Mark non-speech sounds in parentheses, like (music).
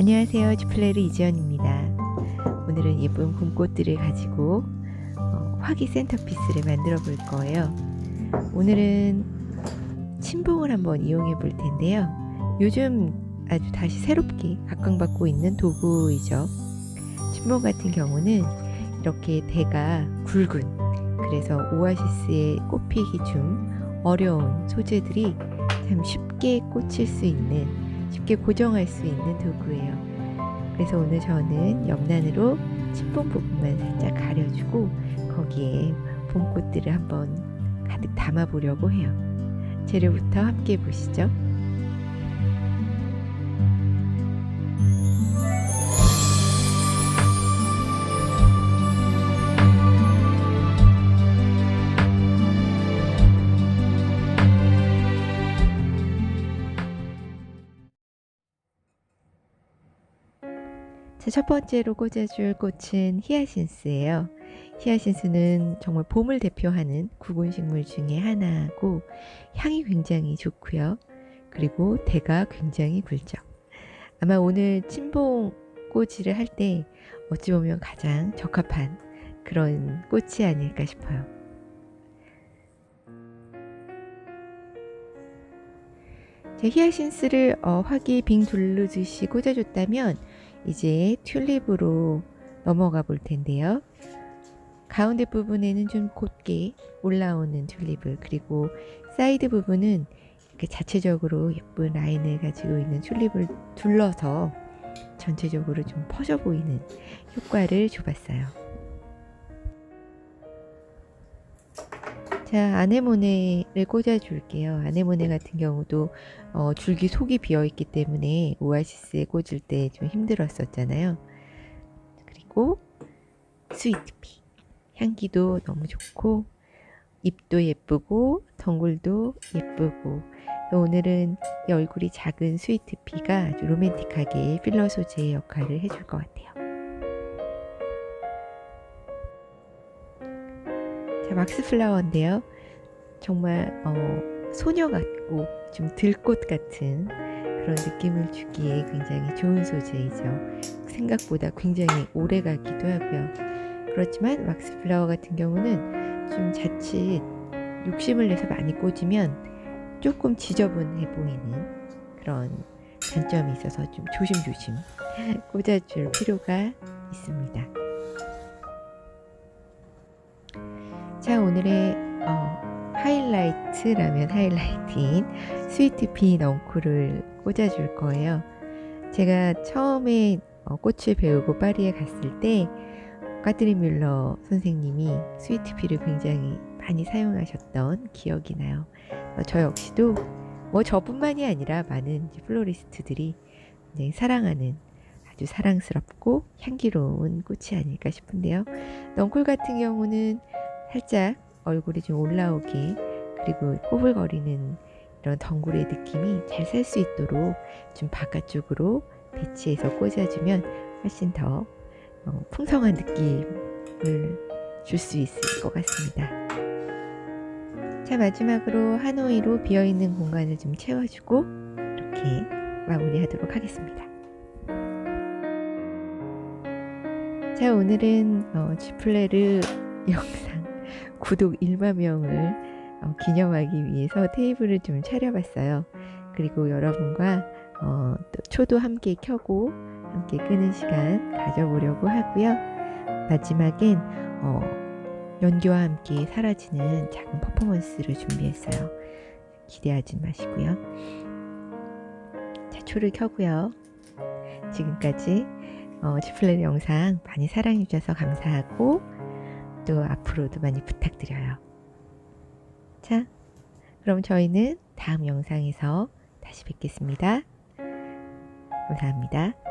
안녕하세요. 주플레르 이지연입니다. 오늘은 예쁜 봄꽃들을 가지고 어, 화기 센터피스를 만들어 볼 거예요. 오늘은 침봉을 한번 이용해 볼 텐데요. 요즘 아주 다시 새롭게 각광받고 있는 도구이죠. 침봉 같은 경우는 이렇게 대가 굵은 그래서 오아시스에 꼽히기 좀 어려운 소재들이 참 쉽게 꽂힐 수 있는 쉽게 고정할 수 있는 도구예요. 그래서 오늘 저는 옆난으로 침봉 부분만 살짝 가려주고 거기에 봄꽃들을 한번 가득 담아 보려고 해요. 재료부터 함께 보시죠. 첫 번째로 꽂아줄 꽃은 히아신스예요. 히아신스는 정말 봄을 대표하는 구근 식물 중에 하나고 향이 굉장히 좋고요. 그리고 대가 굉장히 굵죠. 아마 오늘 침봉 꽂이를 할 때 어찌 보면 가장 적합한 그런 꽃이 아닐까 싶어요. 자, 히아신스를 어, 화기 빙 둘르듯이 꽂아줬다면 이제 튤립으로 넘어가 볼 텐데요. 가운데 부분에는 좀 곧게 올라오는 튤립을 그리고 사이드 부분은 이렇게 자체적으로 예쁜 라인을 가지고 있는 튤립을 둘러서 전체적으로 좀 퍼져 보이는 효과를 줘봤어요. 자, 아네모네를 꽂아줄게요. 아네모네 같은 경우도 어, 줄기 속이 비어있기 때문에 오아시스에 꽂을 때 좀 힘들었었잖아요. 그리고 스위트피. 향기도 너무 좋고, 잎도 예쁘고, 덩굴도 예쁘고, 오늘은 이 얼굴이 작은 스위트피가 아주 로맨틱하게 필러 소재의 역할을 해줄 것 같아요. 자, 막스 플라워인데요. 정말 어, 소녀 같고 좀 들꽃 같은 그런 느낌을 주기에 굉장히 좋은 소재이죠. 생각보다 굉장히 오래 가기도 하고요. 그렇지만 막스 플라워 같은 경우는 좀 자칫 욕심을 내서 많이 꽂으면 조금 지저분해 보이는 그런 단점이 있어서 좀 조심조심 (laughs) 꽂아줄 필요가 있습니다. 자, 오늘의 어, 하이라이트라면 하이라이트인 스위트피 넝쿨을 꽂아줄 거예요. 제가 처음에 어, 꽃을 배우고 파리에 갔을 때 까트린 뮬러 선생님이 스위트피를 굉장히 많이 사용하셨던 기억이 나요. 어, 저 역시도 뭐 저뿐만이 아니라 많은 플로리스트들이 굉장히 사랑하는 아주 사랑스럽고 향기로운 꽃이 아닐까 싶은데요. 넝쿨 같은 경우는 살짝 얼굴이 좀 올라오게 그리고 꼬불거리는 이런 덩굴의 느낌이 잘 살 수 있도록 좀 바깥쪽으로 배치해서 꽂아주면 훨씬 더 어, 풍성한 느낌을 줄 수 있을 것 같습니다. 자 마지막으로 하노이로 비어있는 공간을 좀 채워주고 이렇게 마무리하도록 하겠습니다. 자 오늘은 어, 지플레르 (laughs) 영상 구독 1만 명을 어, 기념하기 위해서 테이블을 좀 차려봤어요. 그리고 여러분과 어, 또 초도 함께 켜고 함께 끄는 시간 가져보려고 하고요. 마지막엔 어, 연기와 함께 사라지는 작은 퍼포먼스를 준비했어요. 기대하지 마시고요. 자, 초를 켜고요. 지금까지 어, 지플레르 영상 많이 사랑해주셔서 감사하고 또 앞으로도 많이 부탁드려요. 자, 그럼 저희는 다음 영상에서 다시 뵙겠습니다. 감사합니다.